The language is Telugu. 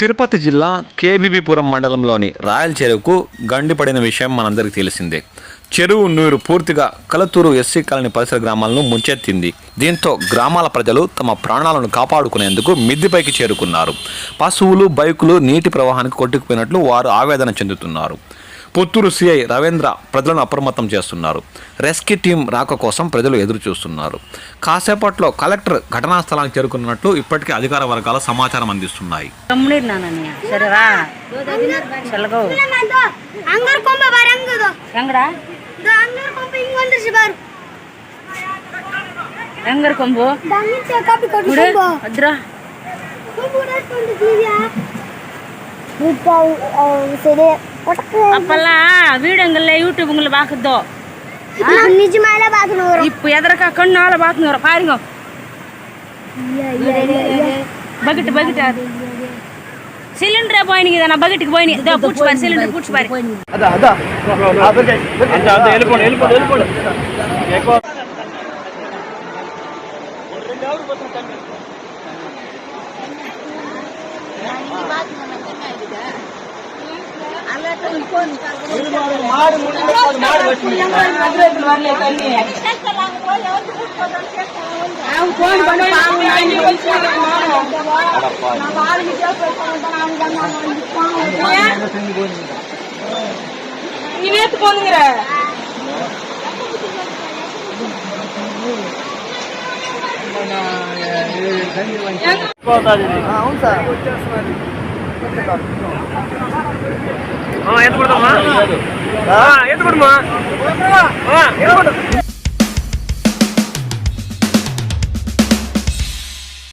తిరుపతి జిల్లా కేబీబీపురం మండలంలోని రాయల చెరువుకు గండిపడిన విషయం మనందరికీ తెలిసిందే. చెరువు నీరు పూర్తిగా కలతూరు ఎస్సీ కాలనీ పరిసర గ్రామాలను ముంచెత్తింది. దీంతో గ్రామాల ప్రజలు తమ ప్రాణాలను కాపాడుకునేందుకు మిద్దిపైకి చేరుకున్నారు. పశువులు బైకులు నీటి ప్రవాహానికి కొట్టుకుపోయినట్లు వారు ఆవేదన చెందుతున్నారు. పుత్తూరు సిఐ రవీంద్ర ప్రజలను అప్రమత్తం చేస్తున్నారు. రెస్క్యూ టీం రాక కోసం ప్రజలు ఎదురు చూస్తున్నారు కాసేపట్లో కలెక్టర్ ఘటనా స్థలానికి చేరుకున్నట్లు ఇప్పటికే అధికార వర్గాల సమాచారం అందిస్తున్నాయి. గమ్మునీరు அப்பெல்லாம் வீடுங்கள்ல யூடியூப்ங்கள பாக்குதோ நிஜமால பாக்கணும் இப்ப எதற்கா கண்ணால பாக்கணும் வரோம் பாருங்க. பக்கெட் பக்கெட் அது சிலிண்டர் போயினீங்க தான பக்கெட்டுக்கு போயினீங்க இதோ பூச்சி பாரு சிலிண்டர் பூச்சி பாரு. அதான் அதான். அந்த அந்த எலும்போடு எலும்போடு எலும்போடு எக்கோ. ஒரு ரெண்டு அவர் பத்தம் தண்ணி సిలిండర్ పోయిన కదా బకెట్కి పోయిన ఇదో పూడ్చిపారి సిలిండర్ పూడ్చిపారి